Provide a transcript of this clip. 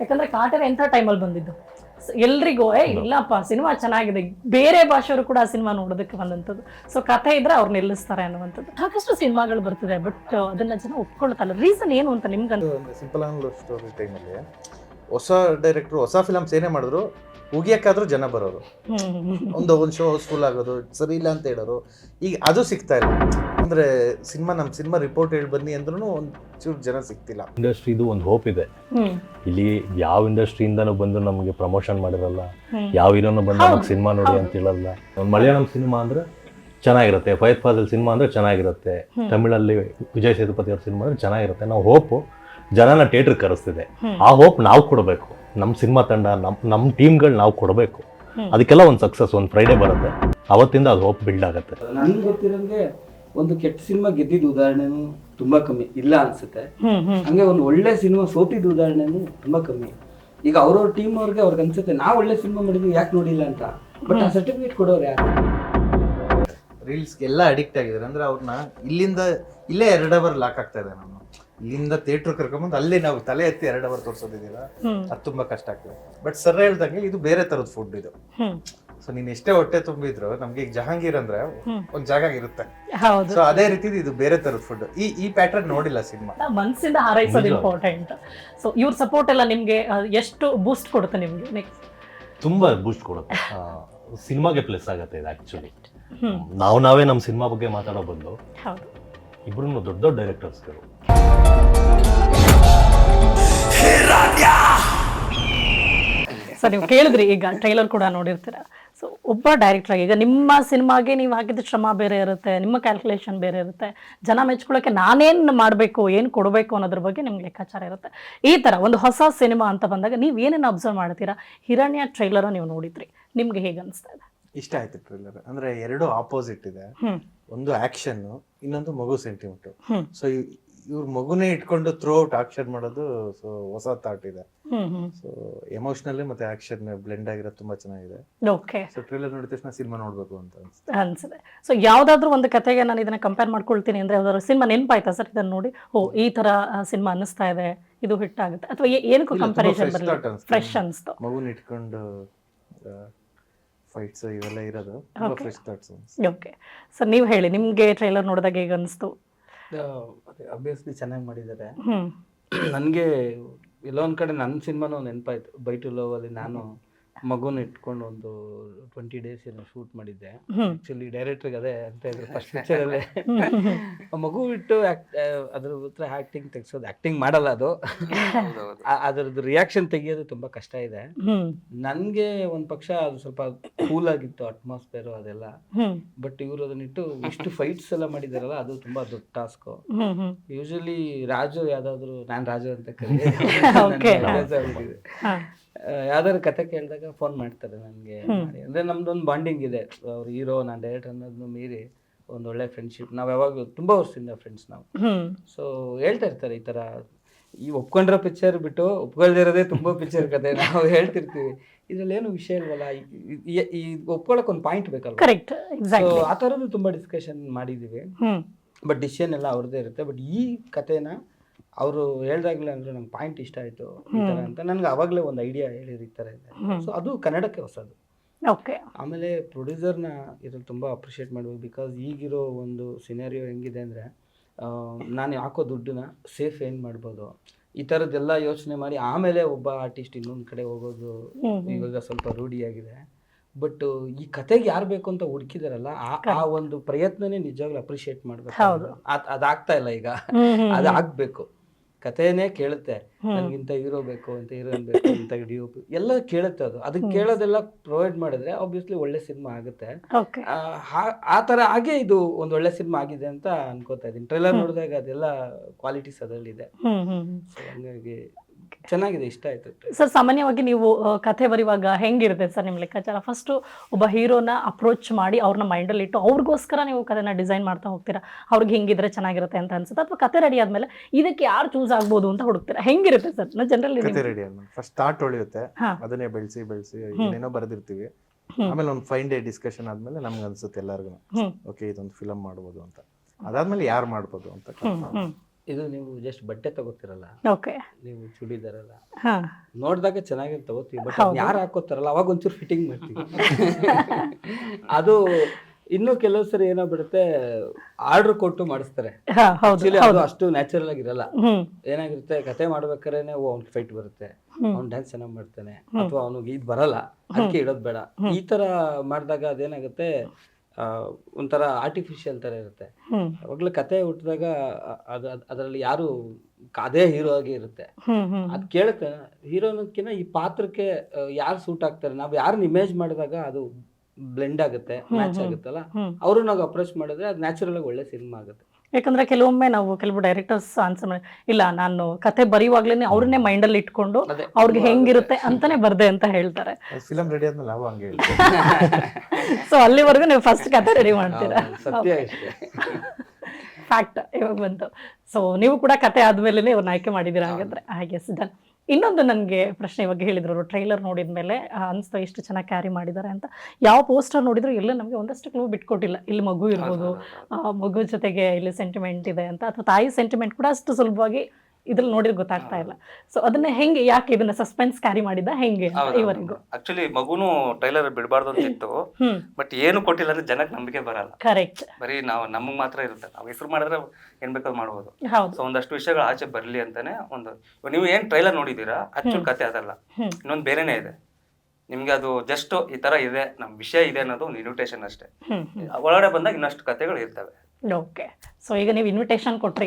ಯಾಕಂದ್ರೆ ಕಾಟೇರ ಎಂಥ ಟೈಮಲ್ಲಿ ಬಂದಿದ್ದು? ಸ- ಎಲ್ರಿಗೂ ಏ ಇಲ್ಲಪ್ಪ ಸಿನಿಮಾ ಚೆನ್ನಾಗಿದೆ. ಬೇರೆ ಭಾಷೆಯವರು ಕೂಡ ಆ ಸಿನಿಮಾ ನೋಡೋದಕ್ಕೆ ಬಂದಂಥದ್ದು. ಸೊ ಕಥೆ ಇದ್ರೆ ಅವ್ರು ನಿಲ್ಲಿಸ್ತಾರೆ ಅನ್ನುವಂಥದ್ದು. ಸಾಕಷ್ಟು ಸಿನಿಮಾಗಳು ಬರ್ತಿದೆ ಬಟ್ ಅದನ್ನ ಜನ ಒಪ್ಕೊಳ್ತಲ್ಲ ರೀಸನ್ ಏನು ಅಂತ ನಿಮ್ಗೆ ಒಂದು ಸಿಂಪಲ್ ಸ್ಟೋರಿ ಟೈಮಲ್ಲಿ ಹೊಸ ಡೈರೆಕ್ಟ್ರು ಹೊಸ ಫಿಲಮ್ಸ್ ಏನೇ ಮಾಡಿದ್ರು ಉಗಿಯಕ್ಕಾದ್ರೂ ಜನ ಬರೋರು. ಒಂದು ಒಂದು ಶೋ ಹೌಸ್ಫುಲ್ ಆಗೋದು ಸರಿ ಇಲ್ಲ ಅಂತ ಹೇಳೋರು. ಈಗ ಅದು ಸಿಗ್ತಾ ಇಲ್ಲ. ಅಂದ್ರೆ ಸಿನಿಮಾ ನಮ್ಮ ಸಿನಿಮಾ ರಿಪೋರ್ಟ್ ಹೇಳಿ ಬನ್ನಿ ಅಂದ್ರೂ ಒಂದು ಚೂರು ಜನ ಸಿಗ್ತಿಲ್ಲ. ಇಂಡಸ್ಟ್ರಿದು ಒಂದು ಹೋಪ್ ಇದೆ. ಇಲ್ಲಿ ಯಾವ ಇಂಡಸ್ಟ್ರಿಯಿಂದನೂ ಬಂದು ನಮಗೆ ಪ್ರಮೋಷನ್ ಮಾಡಿರಲ್ಲ. ಯಾವ ಹೀರೋನು ಬಂದು ನಮಗೆ ಸಿನಿಮಾ ನೋಡಿ ಅಂತ ಹೇಳಲ್ಲ. ಒಂದು ಮಲಯಾಳಂ ಸಿನಿಮಾ ಅಂದ್ರೆ ಚೆನ್ನಾಗಿರುತ್ತೆ. ಫೈತ್ ಫಾಜಲ್ ಸಿನಿಮಾ ಅಂದ್ರೆ ಚೆನ್ನಾಗಿರುತ್ತೆ. ತಮಿಳಲ್ಲಿ ವಿಜಯ್ ಸೇತುಪತಿ ಅವ್ರ ಸಿನಿಮಾ ಅಂದ್ರೆ ಚೆನ್ನಾಗಿರುತ್ತೆ. ನಾವು ಹೋಪು ಜನನ ಥಿಯೇಟರ್ ಕರೆಸ್ತಿದೆ. ಆ ಹೋಪ್ ನಾವು ಕೊಡಬೇಕು. ನಮ್ಮ ಸಿನಿಮಾ ತಂಡ ನಮ್ಮ ನಮ್ಮ ಟೀಮ್ಗಳು ನಾವು ಕೊಡಬೇಕು. ಅದಕ್ಕೆಲ್ಲ ಒಂದು ಸಕ್ಸಸ್ ಒಂದು ಫ್ರೈಡೇ ಬರುತ್ತೆ. ಅವತ್ತಿಂದ ಅದು ಹೋಪ್ ಬಿಲ್ಡ್ ಆಗುತ್ತೆ. ನನಗೆ ಗೊತ್ತಿರೋಂಗೆ ಒಂದು ಕೆಟ್ಟ ಸಿನಿಮಾ ಗೆದ್ದಿದ್ದ ಉದಾಹರಣೆನೂ ತುಂಬಾ ಕಮ್ಮಿ. ಇಲ್ಲ ಅನ್ಸುತ್ತೆ. ಹಂಗೆ ಒಂದು ಒಳ್ಳೆ ಸಿನಿಮಾ ಸೋತಿದ್ದ ಉದಾಹರಣೆನೂ ತುಂಬಾ ಕಮ್ಮಿ. ಈಗ ಅವ್ರವ್ರ ಟೀಮ್ ಅವ್ರಿಗೆ ಅವ್ರಿಗೆ ಅನ್ಸುತ್ತೆ ನಾವು ಒಳ್ಳೆ ಸಿನಿಮಾ ಮಾಡಿದ್ವಿ ಯಾಕೆ ನೋಡಿಲ್ಲ ಅಂತ. ಬಟ್ ಆ ಸರ್ಟಿಫಿಕೇಟ್ ಕೊಡೋರು ಯಾರು? ರೀಲ್ಸ್ಗೆಲ್ಲ ಅಡಿಕ್ಟ್ ಆಗಿದ್ದಾರೆ. ಅಂದ್ರೆ ಅವ್ರನ್ನ ಇಲ್ಲಿಂದ ಇಲ್ಲೇ ಎರಡು ಅವರ್ ಲಾಕ್ ಆಗ್ತಾ ಇದೆ ನಾನು ಇಲ್ಲಿಂದ ಥಿಯೇಟ್ರ್ ಕರ್ಕೊಂಬಂದು ಅಲ್ಲೇ ನಾವು ತಲೆ ಎತ್ತಿ ಎರಡು ಅವರ್ ತೋರಿಸೋದಿದ್ದೀರ ಅದು ತುಂಬಾ ಕಷ್ಟ ಆಗ್ತದೆ. ಬಟ್ ಸರ್ ಹೇಳ್ದಂಗೆ ಇದು ಬೇರೆ ತರದ ಫುಡ್ ಇದು. ಸೊ ನೀನ್ ಎಷ್ಟೇ ಹೊಟ್ಟೆ ತುಂಬಿದ್ರು ನಮ್ಗೆ ಈಗ ಜಹಾಂಗೀರ್ ಅಂದ್ರೆ. ಒಂದ್ ಜಾಗ ಇರುತ್ತೆ. ಹೌದು. ಸೊ ಅದೇ ರೀತಿ ಇದು ಬೇರೆ ತರದ ಫುಡ್ ಈ ಈ ಪ್ಯಾಟರ್ನ್ ನೋಡಿಲ್ಲ ಸಿನಿಮಾ. ಮನಸ್ಸಿಂದ ಹಾರೈಸೋದು ಇಂಪಾರ್ಟೆಂಟ್ ಸೊ ಇವ್ರ ಸಪೋರ್ಟ್ ಎಲ್ಲ ನಿಮ್ಗೆ ಎಷ್ಟು ಬೂಸ್ಟ್ ಕೊಡುತ್ತೆ ನಿಮ್ಗೆ ನೆಕ್ಸ್ಟ್ ತುಂಬಾ ಬೂಸ್ಟ್ ಕೊಡುತ್ತೆ. ಸಿನಿಮಾಗೆ ಪ್ಲಸ್ ಆಗುತ್ತೆ ಇದು ಆಕ್ಚುಲಿ ನಾವು ನಾವೇ ನಮ್ಮ ಸಿನಿಮಾ ಬಗ್ಗೆ ಮಾತಾಡೋ ಬಂದು ಹೌದು. ಇಬ್ರು ದೊಡ್ಡ ದೊಡ್ಡ ಡೈರೆಕ್ಟರ್ಸ್ಗಳು ಸರ್ ನೀವು ಕೇಳಿದ್ರಿ ಈಗ ಟ್ರೈಲರ್ ಕೂಡ ನೋಡಿರ್ತೀರ. ಸೊ ಒಬ್ಬ ಡೈರೆಕ್ಟರ್ ಈಗ ನಿಮ್ಮ ಸಿನಿಮಾಗೆ ನೀವು ಹಾಕಿದ ಶ್ರಮ ಬೇರೆ ಇರುತ್ತೆ ನಿಮ್ಮ ಕ್ಯಾಲ್ಕುಲೇಷನ್ ಬೇರೆ ಇರುತ್ತೆ. ಜನ ಮೆಚ್ಕೊಳ್ಳೋಕೆ ನಾನೇನು ಮಾಡಬೇಕು ಏನು ಕೊಡಬೇಕು ಅನ್ನೋದ್ರ ಬಗ್ಗೆ ನಿಮ್ಗೆ ಲೆಕ್ಕಾಚಾರ ಇರುತ್ತೆ. ಈ ಥರ ಒಂದು ಹೊಸ ಸಿನಿಮಾ ಅಂತ ಬಂದಾಗ ನೀವು ಏನೇನು ಅಬ್ಸರ್ವ್ ಮಾಡ್ತೀರಾ? ಹಿರಣ್ಯ ಟ್ರೈಲರ್ ನೀವು ನೋಡಿದ್ರಿ. ನಿಮ್ಗೆ ಹೇಗೆ ಅನಿಸ್ತಾ ಇದೆ? ಇಷ್ಟ ಆಯ್ತು ಟ್ರೈಲರ್ ಅಂದ್ರೆ ಎರಡು ಆಪೋಸಿಟ್ ಇದೆ. ಒಂದು ಆಕ್ಷನ್ ಇನ್ನೊಂದು ಮಗು ಸೆಂಟಿಮೆಂಟ್ ಸೊ ಇವ್ರ ಮಗುನೇ ಇಟ್ಕೊಂಡು ಥ್ರೂ ಔಟ್ ಆಕ್ಷನ್ ಮಾಡೋದು ಸೊ ಹೊಸ ಥಾಟ್ ಇದೆ. ಸೊ ಎಮೋಷನಲಿ ಮತ್ತೆ ಆಕ್ಷನ್ ಬ್ಲೆಂಡ್ ಆಗಿರೋದು ತುಂಬಾ ಚೆನ್ನಾಗಿದೆ. ಓಕೆ ಸೊ ಟ್ರೇಲರ್ ನೋಡಿದ ತಕ್ಷಣ ಸಿನಿಮಾ ನೋಡಬೇಕು ಅಂತ ಅನ್ಸುತ್ತೆ. ಅನ್ಸುತ್ತೆ. ಸೊ ಯಾವ್ದಾದ್ರು ಒಂದು ಕತೆಗೆ ನಾನು ಇದನ್ನ ಕಂಪೇರ್ ಮಾಡ್ಕೊಳ್ತೀನಿ ಅಂದ್ರೆ ಯಾವ್ದಾದ್ರು ಸಿನಿಮಾ ನೆನಪಾಯ್ತಾ ಸರ್ ಇದನ್ನ ನೋಡಿ? ಓ ಈ ತರ ಸಿನಿಮಾ ಅನ್ನಿಸ್ತಾ ಇದೆ ಇದು ಹಿಟ್ ಆಗುತ್ತೆ. ಅಥವಾ ಏನು ಏನಕ್ಕೂ ಬರಲಿ ಫ್ರೆಶ್ ಅನ್ಸ್ತು. ಮಗುನ ಇಟ್ಕೊಂಡು ಫೈಟ್ಸ್ ಇವೆಲ್ಲ ಇರೋದು. ಫ್ರೆಶ್ ಥಾಟ್ಸ್ ಓಕೆ ಸರ್ ನೀವು ಹೇಳಿ ನಿಮ್ಗೆ ಟ್ರೈಲರ್ ನೋಡಿದಾಗ ಹೇಗೆ ಅನಿಸ್ತು? ಅಬ್ವಿಯಸ್ಲಿ ಚೆನ್ನಾಗಿ ಮಾಡಿದ್ದಾರೆ ನನಗೆ ಎಲ್ಲೋ ಒಂದ್ ಕಡೆ ನನ್ನ ಸಿನಿಮಾನು ನೆನಪಾಯ್ತು. ಬೈಟು ಲೋವಲ್ಲಿ ಲವ್ ಅಲ್ಲಿ ನಾನು ಮಗುನ ಇಟ್ಕೊಂಡು ಒಂದು ಟ್ವೆಂಟಿ ಡೇಸ್ ಏನೋ ಶೂಟ್ ಮಾಡಿದ್ದೆ. ಆ್ಯಕ್ಚುಲಿ ಆಕ್ಚುಲಿ ಡೈರೆಕ್ಟರ್ಗೆ ಅದೇ ಅಂತ ಇದ್ರು ಫಸ್ಟ್ ಪಿಕ್ಚರಲ್ಲೇ ಮಗು ಇಟ್ಟು ಅದ್ರ ಹತ್ರ ಆಕ್ಟಿಂಗ್ ತೆಗ್ಸೋದು ಆ್ಯಕ್ಟಿಂಗ್ ಮಾಡಲ್ಲ ಅದು. ಅದರದ್ದು ರಿಯಾಕ್ಷನ್ ತೆಗಿಯೋದು ತುಂಬಾ ಕಷ್ಟ ಇದೆ. ನನಗೆ ಒಂದು ಪಕ್ಷ ಅದು ಸ್ವಲ್ಪ ಕೂಲ್ ಆಗಿತ್ತು ಅಟ್ಮಾಸ್ಫಿಯರು ಅದೆಲ್ಲ. ಬಟ್ ಇವರು ಅದನ್ನಿಟ್ಟು ಇಷ್ಟು ಫೈಟ್ಸ್ ಎಲ್ಲ ಮಾಡಿದಾರಲ್ಲ ಅದು ತುಂಬಾ ದೊಡ್ಡ ಟಾಸ್ಕು ಯೂಶಲಿ ರಾಜು ಯಾವ್ದಾದ್ರು ನಾನ್ ರಾಜು ಅಂತ Okay. ಯಾವ್ದಾದ್ರು ಕತೆ ಕೇಳಿದಾಗ ಫೋನ್ ಮಾಡ್ತಾರೆ ನನಗೆ ಅಂದ್ರೆ ನಮ್ದೊಂದು ಬಾಂಡಿಂಗ್ ಇದೆ. ಅವ್ರು ಹೀರೋ ನಾನು ಡೈರೆಕ್ಟರ್ ಅನ್ನೋದನ್ನು ಮೀರಿ ಒಂದು ಒಳ್ಳೆ ಫ್ರೆಂಡ್ಶಿಪ್ ನಾವು ಯಾವಾಗ ತುಂಬಾ ವರ್ಷದಿಂದ ಫ್ರೆಂಡ್ಸ್ ನಾವು. ಸೊ ಹೇಳ್ತಾ ಇರ್ತಾರೆ ಈ ತರ. ಈ ಒಪ್ಕೊಂಡಿರೋ ಪಿಕ್ಚರ್ ಬಿಟ್ಟು ಒಪ್ಕೊಳ್ದಿರೋದೇ ತುಂಬಾ ಪಿಕ್ಚರ್ ಕತೆ. ನಾವು ಹೇಳ್ತಿರ್ತೀವಿ. ಇದ್ರಲ್ಲಿ ಏನು ವಿಷಯ ಇಲ್ವಲ್ಲ? ಈ- ಒಪ್ಕೊಳಕ್ ಒಂದು ಪಾಯಿಂಟ್ ಬೇಕಲ್ಲ ಕರೆಕ್ಟ್ ಸೊ ಎಕ್ಸಾಕ್ಟ್ಲಿ ಆ ಥರದ್ದು ತುಂಬಾ ಡಿಸ್ಕಷನ್ ಮಾಡಿದೀವಿ. ಬಟ್ ಡಿಸಿಷನ್ ಎಲ್ಲ ಅವ್ರದ್ದೇ ಇರುತ್ತೆ. ಬಟ್ ಈ ಕಥೆನ ಅವರು ಹೇಳ್ದಾಗ್ಲೇ ಅಂದ್ರೆ ನಂಗೆ ಪಾಯಿಂಟ್ ಇಷ್ಟ ಆಯ್ತು ಈ ಥರ ಅಂತ. ನನಗೆ ಅವಾಗಲೇ ಒಂದು ಐಡಿಯಾ ಹೇಳಿದ್ರು ಈ ಥರ ಇದೆ. ಸೊ ಅದು ಕನ್ನಡಕ್ಕೆ ಹೊಸದು. ಓಕೆ ಆಮೇಲೆ ಪ್ರೊಡ್ಯೂಸರ್ನ ಇದ್ರಲ್ಲಿ ತುಂಬ ಅಪ್ರಿಷಿಯೇಟ್ ಮಾಡ್ಬೇಕು ಬಿಕಾಸ್ ಈಗಿರೋ ಒಂದು ಸಿನಾರಿಯೋ ಹೆಂಗಿದೆ ಅಂದರೆ ನಾನು ಯಾಕೋ ದುಡ್ಡನ್ನ ಸೇಫ್ ಏನು ಮಾಡ್ಬೋದು? ಈ ಥರದ್ದೆಲ್ಲ ಯೋಚನೆ ಮಾಡಿ ಆಮೇಲೆ ಒಬ್ಬ ಆರ್ಟಿಸ್ಟ್ ಇನ್ನೊಂದು ಕಡೆ ಹೋಗೋದು. ಇವಾಗ ಸ್ವಲ್ಪ ರೂಢಿಯಾಗಿದೆ ಬಟ್ ಈ ಕತೆಗೆ ಯಾರು ಬೇಕು ಅಂತ ಹುಡುಕಿದಾರಲ್ಲ ಆ ಒಂದು ಪ್ರಯತ್ನನೇ ನಿಜವಾಗ್ಲೂ ಅಪ್ರಿಷಿಯೇಟ್ ಮಾಡ್ಬೇಕು. ಅದಾಗ್ತಾ ಇಲ್ಲ ಈಗ. ಆಗ್ಬೇಕು. ಕಥೆನೇ ಕೇಳುತ್ತೆ. ನನಗಿಂತ ಹೀರೋ ಬೇಕು ಅಂತ ಹೀರೋಯಿನ್ ಬೇಕು ಅಂತ ಡಿ ಎಲ್ಲ ಕೇಳುತ್ತೆ ಅದು. ಅದಕ್ಕೆ ಕೇಳೋದೆಲ್ಲ ಪ್ರೊವೈಡ್ ಮಾಡಿದ್ರೆ ಆಬ್ವಿಯಸ್ಲಿ ಒಳ್ಳೆ ಸಿನಿಮಾ ಆಗುತ್ತೆ. ಆ, ಥರ ಹಾಗೆ ಇದು ಒಂದು ಒಳ್ಳೆ ಸಿನಿಮಾ ಆಗಿದೆ ಅಂತ ಅನ್ಕೋತಾ ಇದ್ದೀನಿ. ಟ್ರೈಲರ್ ನೋಡಿದಾಗ ಅದೆಲ್ಲ ಕ್ವಾಲಿಟೀಸ್ ಅದರಲ್ಲಿದೆ. ಸೊ ಹಂಗಾಗಿ ಚೆನ್ನಾಗಿದೆ ಇಷ್ಟ ಆಯ್ತು ಸರ್ ಸಾಮಾನ್ಯವಾಗಿ ನೀವು ಆ, ಕಥೆ ಬರೆಯುವಾಗ ಹೆಂಗಿರುತ್ತೆ ಸರ್ ನಿಮ್ಮ ಲೆಕ್ಕಾಚಾರ? ಫಸ್ಟ್ ಒಬ್ಬ ಹೀರೋನ ಅಪ್ರೋಚ್ ಮಾಡಿ ಅವ್ರನ್ನ ಮೈಂಡಲ್ಲಿ ಇಟ್ಟು ಅವ್ರಿಗೋಸ್ಕರ ನೀವು ಕಥೆನ ಡಿಸೈನ್ ಮಾಡ್ತಾ ಹೋಗ್ತೀರಾ? ಅವ್ರಿಗೆ ಹಿಂಗಿದ್ರೆ ಚೆನ್ನಾಗಿರುತ್ತೆ ಅಂತ ಅನ್ಸುತ್ತೆ? ಅಥವಾ ಕತೆ ರೆಡಿ ಆದ್ಮೇಲೆ ಇದಕ್ಕೆ ಯಾರು ಚೂಸ್ ಆಗ್ಬೋದು ಅಂತ ಹುಡುಕ್ತೀರಾ? ಹೆಂಗಿರುತ್ತೆ ಸರ್? ನಾ ಜನರಲಿ ಕತೆ ರೆಡಿ ಆದ್ಮೇಲೆ ಫಸ್ಟ್ ಸ್ಟಾರ್ಟ್ ಹೊಳಿಯುತ್ತೆ ಹಾ. ಅದನ್ನೇ ಬೆಳೆಸಿ ಬೆಳೆಸಿ. ಏನೇನೋ ಬರೆದಿರ್ತೀವಿ. ಆಮೇಲೆ ಒಂದು ಫೈನ್ ಡೇ ಡಿಸ್ಕಷನ್ ಆದ್ಮೇಲೆ ನಮ್ಗೆ ಅನ್ಸುತ್ತೆ ಎಲ್ಲಾರ್ಗು ಹ್ಮ್. ಓಕೆ ಇದೊಂದು ಫಿಲಮ್ ಮಾಡ್ಬೋದು ಅಂತ. ಅದಾದ್ಮೇಲೆ ಯಾರು ಮಾಡ್ಬೋದು ಅಂತ ಹ್ಮ್ ಹ್ಮ್. ಇದು ನೀವು ಜಸ್ಟ್ ಬಟ್ಟೆ ತಗೋತಿರಲ್ಲ ಓಕೆ ನೀವು ಚೂಡಿದಾರಲ್ಲ ನೋಡಿದಾಗ ಚೆನ್ನಾಗಿ ತಗೋತೀವಿ ಬಟ್. ಯಾರು ಹಾಕೋತಾರಲ್ಲ ಅವಾಗ ಒಂಚೂರು ಫಿಟ್ಟಿಂಗ್ ಮಾಡ್ತೀವಿ. ಅದು ಇನ್ನು ಕೆಲವು ಸರಿ ಏನೋ ಬಿಡುತ್ತೆ ಆರ್ಡರ್ ಕೊಟ್ಟು ಮಾಡಿಸ್ತಾರೆ. ಅದು ಅಷ್ಟು ನ್ಯಾಚುರಲ್ ಆಗಿರಲ್ಲ. ಏನಾಗಿರುತ್ತೆ ಕತೆ ಮಾಡ್ಬೇಕಾರೇನೆ ಓ ಅವ್ನ್ ಫೈಟ್ ಬರುತ್ತೆ. ಅವ್ನ್ ಡ್ಯಾನ್ಸ್ ಚೆನ್ನಾಗಿ ಮಾಡ್ತಾನೆ ಅಥವಾ ಅವ್ನಿಗೆ ಇದು ಬರಲ್ಲ ಅದಕ್ಕೆ ಇಡೋದು ಬೇಡ. ಈ ತರ ಮಾಡಿದಾಗ ಅದೇನಾಗುತ್ತೆ ಒಂಥರ ಆರ್ಟಿಫಿಷಿಯಲ್ ತರ ಇರುತ್ತೆ. ಅವಾಗ್ಲೂ ಕತೆ ಹುಟ್ಟಿದಾಗ ಅದು ಅದರಲ್ಲಿ ಯಾರು ಅದೇ ಹೀರೋ ಆಗಿ ಇರುತ್ತೆ. ಅದು ಕೇಳುತ್ತೆ. ಹೀರೋನಕ್ಕಿಂತ ಈ ಪಾತ್ರಕ್ಕೆ ಯಾರು ಸೂಟ್ ಆಗ್ತಾರೆ? ನಾವು ಯಾರನ್ನ ಇಮೇಜ್ ಮಾಡಿದಾಗ ಅದು ಬ್ಲೆಂಡ್ ಆಗುತ್ತೆ ಮ್ಯಾಚ್ ಆಗುತ್ತಲ್ಲ. ಅವರು ನಾವು ಅಪ್ರೋಚ್ ಮಾಡಿದ್ರೆ ಅದು ನ್ಯಾಚುರಲ್ ಆಗಿ ಒಳ್ಳೆ ಸಿನಿಮಾ ಆಗುತ್ತೆ. ಯಾಕಂದ್ರೆ ಕೆಲವೊಮ್ಮೆ ನಾವು ಕೆಲವು ಡೈರೆಕ್ಟರ್ಸ್ ಆನ್ಸರ್ ಮಾಡಿ ಇಲ್ಲ ನಾನು ಕತೆ ಬರೆಯುವಾಗ್ಲೇ ಅವ್ರನ್ನೇ ಮೈಂಡಲ್ಲಿ ಇಟ್ಕೊಂಡು. ಅವ್ರಿಗೆ ಹೆಂಗಿರುತ್ತೆ ಅಂತಾನೆ ಬರ್ದೆ ಅಂತ ಹೇಳ್ತಾರೆ. ಫಿಲಂ ರೆಡಿ ಆದ್ಮೇಲೆ ನಾವು ಹಂಗೆ ಹೇಳ್ತೀವಿ. ಸೊ ಅಲ್ಲಿವರೆಗೂ ನೀವು ಫಸ್ಟ್ ಕತೆ ರೆಡಿ ಮಾಡ್ತೀರಾ? ಫ್ಯಾಕ್ಟ್ ಇವಾಗ ಬಂತು. ಸೊ ನೀವು ಕೂಡ ಕತೆ ಆದ್ಮೇಲೆ ಇವ್ರನ್ನ ಆಯ್ಕೆ ಮಾಡಿದ್ದೀರಾ ಹಾಗಾದ್ರೆ ಹಾಗೆ ಡನ್ ಇನ್ನೊಂದು ನನಗೆ ಪ್ರಶ್ನೆ ಇವಾಗ ಹೇಳಿದ್ರು ಟ್ರೈಲರ್ ನೋಡಿದ ಮೇಲೆ ಅನಿಸ್ತು ಎಷ್ಟು ಚೆನ್ನಾಗಿ ಕ್ಯಾರಿ ಮಾಡಿದ್ದಾರೆ ಅಂತ. ಯಾವ ಪೋಸ್ಟರ್ ನೋಡಿದ್ರು ಎಲ್ಲ ನಮಗೆ ಒಂದಷ್ಟು ಕ್ಲೂ ಬಿಟ್ಕೊಟ್ಟಿಲ್ಲ. ಇಲ್ಲಿ ಮಗು ಇರ್ಬೋದು ಆ, ಮಗು ಜೊತೆಗೆ ಇಲ್ಲಿ ಸೆಂಟಿಮೆಂಟ್ ಇದೆ ಅಂತ. ಅಥವಾ ತಾಯಿ ಸೆಂಟಿಮೆಂಟ್ ಕೂಡ ಅಷ್ಟು ಸುಲಭವಾಗಿ ಇದ್ರಲ್ಲಿ ನೋಡಿದ್ರೆ ಗೊತ್ತಾಗ್ತಾ ಇಲ್ಲ. ಸೊ ಅದನ್ನ ಹೆಂಗೆ ಯಾಕೆ ಇದನ್ನ ಸಸ್ಪೆನ್ಸ್ ಕ್ಯಾರಿ ಮಾಡಿದ ಹೆಂಗೆ ಇವರೆಗೂ ಆಕ್ಚುಲಿ ಮಗುನು ಟ್ರೈಲರ್ ಬಿಡಬಾರ್ದು ಅಂತ ಇತ್ತು. ಬಟ್ ಏನು ಕೊಟ್ಟಿಲ್ಲ ಅಂದ್ರೆ ಜನಕ್ಕೆ ನಂಬಿಕೆ ಬರಲ್ಲ. ಕರೆಕ್ಟ್ ಬರೀ ನಾವು ನಮಗೆ ಮಾತ್ರ ಇರುತ್ತೆ. ನಾವು ಹೆಸರು ಮಾಡಿದ್ರೆ ಏನ್ ಬೇಕಾದ್ರೂ ಮಾಡ್ಬೋದು. ಹೌದು. ಸೊ ಒಂದಷ್ಟು ವಿಷಯಗಳು ಆಚೆ ಬರಲಿ ಅಂತಾನೆ ಒಂದು ನೀವು ಏನ್ ಟ್ರೈಲರ್ ನೋಡಿದೀರಾ ಆಕ್ಚುಲ್ ಕತೆ ಅದಲ್ಲ. ಇನ್ನೊಂದು ಬೇರೆನೇ ಇದೆ. ನಿಮ್ಗೆ ಅದು ಜಸ್ಟ್ ಈ ತರ ಇದೆ ನಮ್ ವಿಷಯ ಇದೆ ಅನ್ನೋದು ಒಂದು ಇನ್ವಿಟೇಷನ್ ಅಷ್ಟೇ. ಒಳಗಡೆ ಬಂದಾಗ ಇನ್ನಷ್ಟು ಕತೆಗಳು ಇರ್ತವೆ. ಓಕೆ ಸೊ ಈಗ ನೀವು ಇನ್ವಿಟೇಷನ್ ಕೊಟ್ರಿ.